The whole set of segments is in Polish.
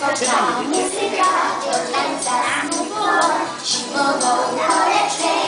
Zaczynamy. Muzyka, to ten sam Śpiewą na leczkę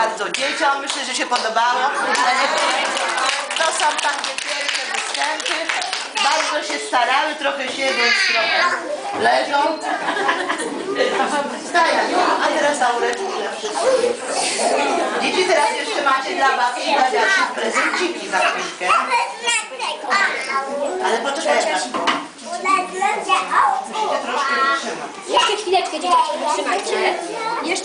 bardzo dzieciom. Myślę, że się podobało. To są takie pierwsze występy. Bardzo się starały, trochę siedzą, trochę leżą. Stają. No, a teraz aureczki dla wszystkich. Dzieci teraz jeszcze macie dla babci i dla dziadków prezenciki za chwilkę. Ale poczekajcie. Musicie troszkę wytrzymać. Jeszcze chwileczkę, dzieciaczki, trzymajcie. Jeszcze